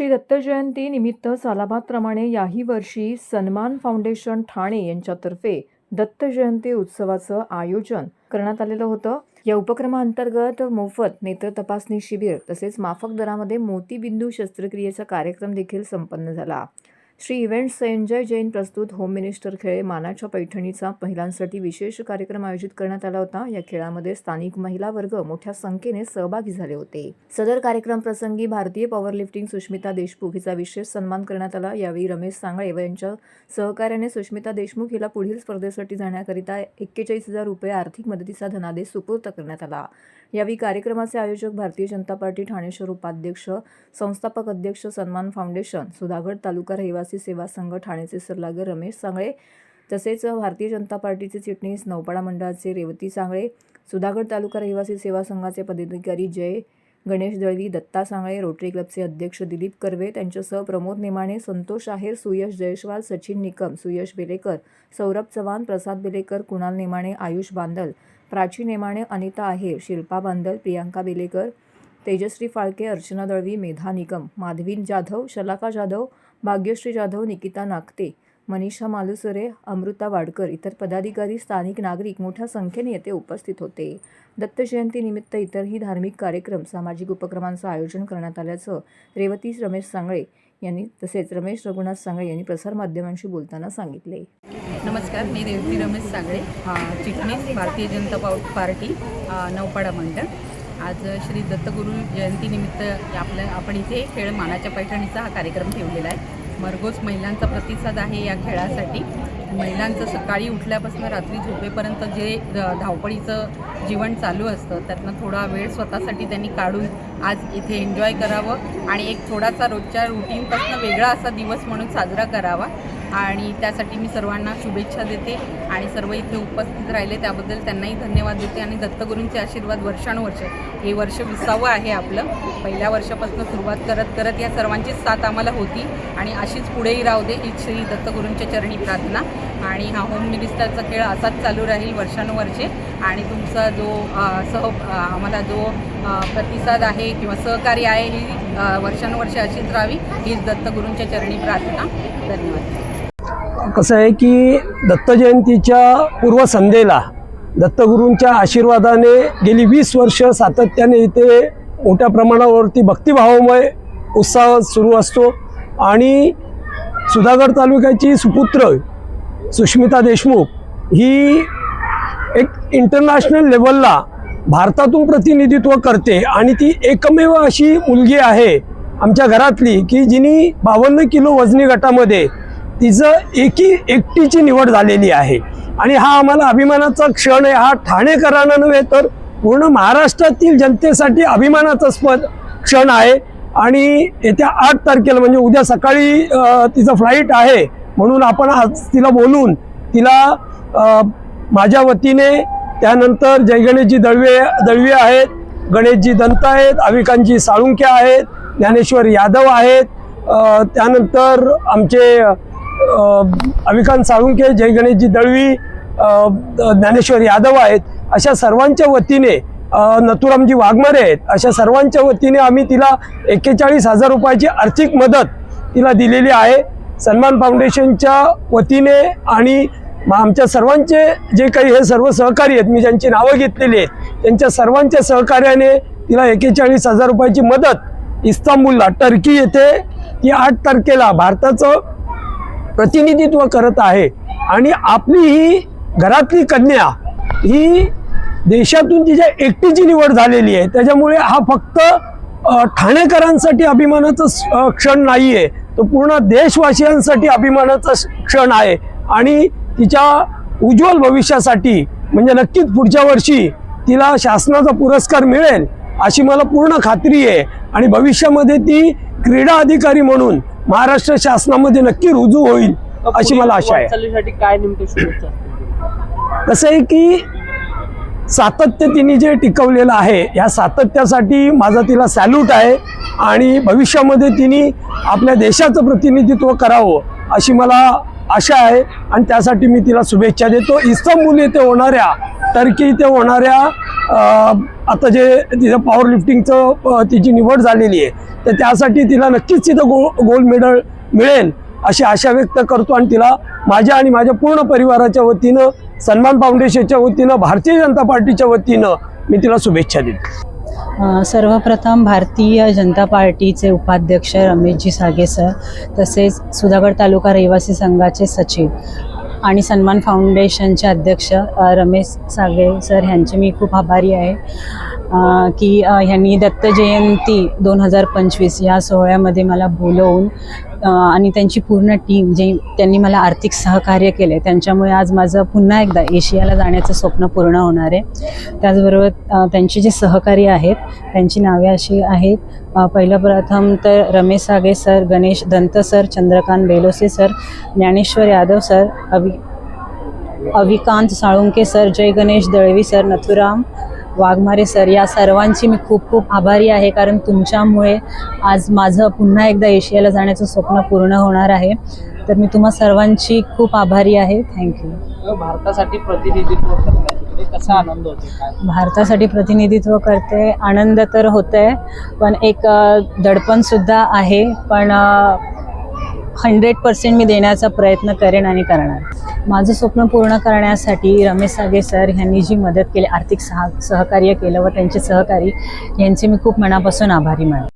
श्री दत्त जयंती निमित्त सालाबादप्रमाणे याही वर्षी सन्मान फाउंडेशन ठाणे यांच्यातर्फे दत्त जयंती उत्सवाचं आयोजन करण्यात आलेलं होतं. या उपक्रमाअंतर्गत मोफत नेत्र तपासणी शिबिर तसेच माफक दरामध्ये मोतीबिंदू शस्त्रक्रियेचा कार्यक्रम देखील संपन्न झाला. श्री इव्हेंट संजय जैन प्रस्तुत होम मिनिस्टर खेळ मानाच्या पैठणीचा महिलांसाठी विशेष कार्यक्रम आयोजित करण्यात आला होता. या खेळामध्ये स्थानिक महिला वर्ग मोठ्या संख्येने सहभागी झाले होते. सदर कार्यक्रम प्रसंगी भारतीय पॉवर लिफ्टिंग सुष्मिता देशमुख हिचा विशेष सन्मान करण्यात आला. यावेळी रमेश सांगळे व यांच्या सहकार्याने सुष्मिता देशमुख हिला पुढील स्पर्धेसाठी जाण्याकरिता एक्केचाळीस हजार रुपये आर्थिक मदतीचा धनादेश सुपूर्त करण्यात आला. यावेळी कार्यक्रमाचे आयोजक भारतीय जनता पार्टी ठाणे शहर उपाध्यक्ष संस्थापक अध्यक्ष सन्मान फाउंडेशन सुधागड तालुका रहिवासी सेवा संघ ठाणेचे सरलागर रमेश सांगळे तसेच भारतीय जनता पार्टीचे चिटणीस नौपाडा मंडळाचे रेवती सांगळे सुधागड तालुका रहिवासी सेवा संघाचे पदाधिकारी जय गणेश दळवी दत्ता सांगळे रोटरी क्लबचे अध्यक्ष दिलीप कर्वे त्यांच्यासह प्रमोद नेमाणे संतोष आहेर सुयश जयस्वाल सचिन निकम सुयश बेलेकर सौरभ चव्हाण प्रसाद बेलेकर कुणाल नेमाणे आयुष बांदल प्राची नेमाणे अनिता आहेर शिल्पा बांदल प्रियांका बेलेकर तेजश्री फाळके अर्चना दळवी मेधा निकम माधवी जाधव शलाका जाधव भाग्यश्री जाधव निकिता नागते मनीषा मालुसरे अमृता वाडकर इतर पदाधिकारी स्थानिक नागरिक मोठ्या संख्येने येथे उपस्थित होते. दत्त जयंतीनिमित्त इतरही धार्मिक कार्यक्रम सामाजिक उपक्रमांचं आयोजन करण्यात आल्याचं रेवती रमेश सांगळे यांनी तसेच रमेश रघुनाथ सांगळे यांनी प्रसारमाध्यमांशी बोलताना सांगितले. नमस्कार मी रेवती रमेश सांगळे चिटणीस भारतीय जनता पार्टी नौपाडा मंडळ. आज श्री दत्तगुरू जयंतीनिमित्त आपलं आपण इथे खेळ मानाच्या पैठणीचा हा कार्यक्रम ठेवलेला आहे. मरघोस महिलांचा प्रतिसाद आहे या खेळासाठी. महिलांचं सकाळी उठल्यापासून रात्री झोपेपर्यंत जे धावपळीचं जीवन चालू असतं त्यातनं थोडा वेळ स्वतःसाठी त्यांनी काढून आज इथे एन्जॉय करावं आणि एक थोडासा रोजच्या रुटीनपासून वेगळा असा दिवस म्हणून साजरा करावा. आणि त्यासाठी मी सर्वांना शुभेच्छा देते आणि सर्व इथे उपस्थित राहिले त्याबद्दल त्यांनाही धन्यवाद देते आणि दत्तगुरूंचे आशीर्वाद वर्षानुवर्ष. हे वर्ष विसावं आहे आपलं. पहिल्या वर्षापासून सुरुवात करत करत या सर्वांचीच साथ आम्हाला होती आणि अशीच पुढेही राहू दे ही श्री दत्तगुरूंच्या चरणी प्रार्थना. आणि हा होम मिनिस्टरचा खेळ असाच चालू राहील वर्षानुवर्षे. आणि तुमचा जो सह आम्हाला जो प्रतिसाद आहे किंवा सहकार्य आहे ही वर्षानुवर्षे अशीच राहावी हीच दत्तगुरूंच्या चरणी प्रार्थना. धन्यवाद. कसं आहे की दत्त जयंतीच्या पूर्वसंध्येला दत्तगुरूंच्या आशीर्वादाने गेली वीस वर्ष सातत्याने इथे मोठ्या प्रमाणावरती भक्तिभावामुळे उत्साह सुरू असतो. आणि सुधागड तालुक्याची सुपुत्र सुष्मिता देशमुख ही एक इंटरनॅशनल लेवलला भारतातून प्रतिनिधित्व करते आणि ती एकमेव अशी मुलगी आहे आमच्या घरातली की जिनी बावन्न किलो वजनी गटामध्ये तिचं एकी एकटीची निवड झालेली आहे. आणि हा आम्हाला अभिमानाचा क्षण आहे. हा ठाणेकरांना नव्हे तर पूर्ण महाराष्ट्रातील जनतेसाठी अभिमानाचा स्पद क्षण आहे. आणि येत्या आठ तारखेला म्हणजे उद्या सकाळी तिचं फ्लाईट आहे. म्हणून आपण आज तिला बोलून तिला माझ्या वतीने त्यानंतर जयगणेशजी दळवे दळवी आहेत गणेशजी दंत आहेत अविकांतजी साळुंके आहेत ज्ञानेश्वर यादव आहेत त्यानंतर आमचे अविकांत साळुंके जय गणेशजी दळवी ज्ञानेश्वर यादव आहेत. अशा सर्वांच्या वतीने नथुरामजी वाघमारे आहेत. अशा सर्वांच्या वतीने आम्ही तिला एक्केचाळीस हजार रुपयाची आर्थिक मदत तिला दिलेली आहे. सन्मान फाउंडेशनच्या वतीने आणि आमच्या सर्वांचे जे काही हे सर्व सहकारी आहेत मी ज्यांची नावं घेतलेली आहेत त्यांच्या सर्वांच्या सहकार्याने तिला एक्केचाळीस हजार रुपयाची मदत इस्तांबूलला टर्की येथे. ती आठ तारखेला भारताचं प्रतिनिधित्व करत आहे. आणि आपली ही घरातली कन्या ही देशातून तिच्या एकटीची निवड झालेली आहे. त्याच्यामुळे हा फक्त ठाणेकरांसाठी अभिमानाचा क्षण नाही आहे तो पूर्ण देशवासियांसाठी अभिमानाचा क्षण आहे. आणि तिच्या उज्ज्वल भविष्यासाठी म्हणजे नक्कीच पुढच्या वर्षी तिला शासनाचा पुरस्कार मिळेल अशी मला पूर्ण खात्री आहे. आणि भविष्यामध्ये ती क्रीडा अधिकारी म्हणून महाराष्ट्र शासनामध्ये नक्की रुजू होईल अशी मला आशा आहे. काय कसं आहे की सातत्य तिने जे टिकवलेलं आहे या सातत्यासाठी माझा तिला सॅल्यूट आहे आणि भविष्यामध्ये तिने आपल्या देशाचं प्रतिनिधित्व करावं अशी मला आशा आहे. आणि त्यासाठी मी तिला शुभेच्छा देतो. इस्तंबूल येथे होणाऱ्या टर्की इथे होणाऱ्या आता जे तिचं पॉवर लिफ्टिंगचं तिची निवड झालेली आहे तर त्यासाठी तिला नक्कीच तिथं गो गोल्ड मेडल मिळेल अशी आशा व्यक्त करतो. आणि तिला माझ्या आणि माझ्या पूर्ण परिवाराच्या वतीनं सन्मान फाउंडेशनच्या वतीनं भारतीय जनता पार्टीच्या वतीनं मी तिला शुभेच्छा देतो. सर्वप्रथम भारतीय जनता पार्टीचे उपाध्यक्ष रमेशजी सागे सर तसेच सुधागड तालुका रहिवासी संघाचे सचिव आणि सन्मान फाउंडेशनचे अध्यक्ष रमेश सागे सर ह्यांचे मी खूप आभारी आहे की ह्यांनी दत्त जयंती दोन हजार पंचवीस या सोहळ्यामध्ये मला बोलवून आणि त्यांची पूर्ण टीम जे त्यांनी मला आर्थिक सहकार्य केले त्यांच्यामुळे आज माझं पुन्हा एकदा एशियाला जाण्याचं स्वप्न पूर्ण होणार आहे. त्याचबरोबर त्यांचे जे सहकारी आहेत त्यांची नावे अशी आहेत पहिलं प्रथम तर Ramesh Sage sir Ganesh Dant sir Chandrakant Belose sir Dnyaneshwar Yadav sir Avi Avikant Salunke sir Jay Ganesh Dalvi sir Nathuram Waghmare sir या सर्वांची मी खूप खूप आभारी आहे कारण तुमच्यामुळे आज माझं पुन्हा एकदा एशियाला जाण्याचं स्वप्न पूर्ण होणार आहे. तर मी तुम्हा सर्वांची खूप आभारी आहे. थँक्यू भारतासाठी प्रतिनिधित्व कसा आनंद होतो भारतासाठी प्रतिनिधित्व करते आनंद तर होत आहे पण एक दडपणसुद्धा आहे. पण हंड्रेड पर्सेंट मी देण्याचा प्रयत्न करेन आणि करणार. माझं स्वप्न पूर्ण करण्यासाठी रमेश सागे सर यांनी जी मदत केली आर्थिक सहा सहकार्य केलं व त्यांचे सहकारी यांचे मी खूप मनापासून आभारी मानतो.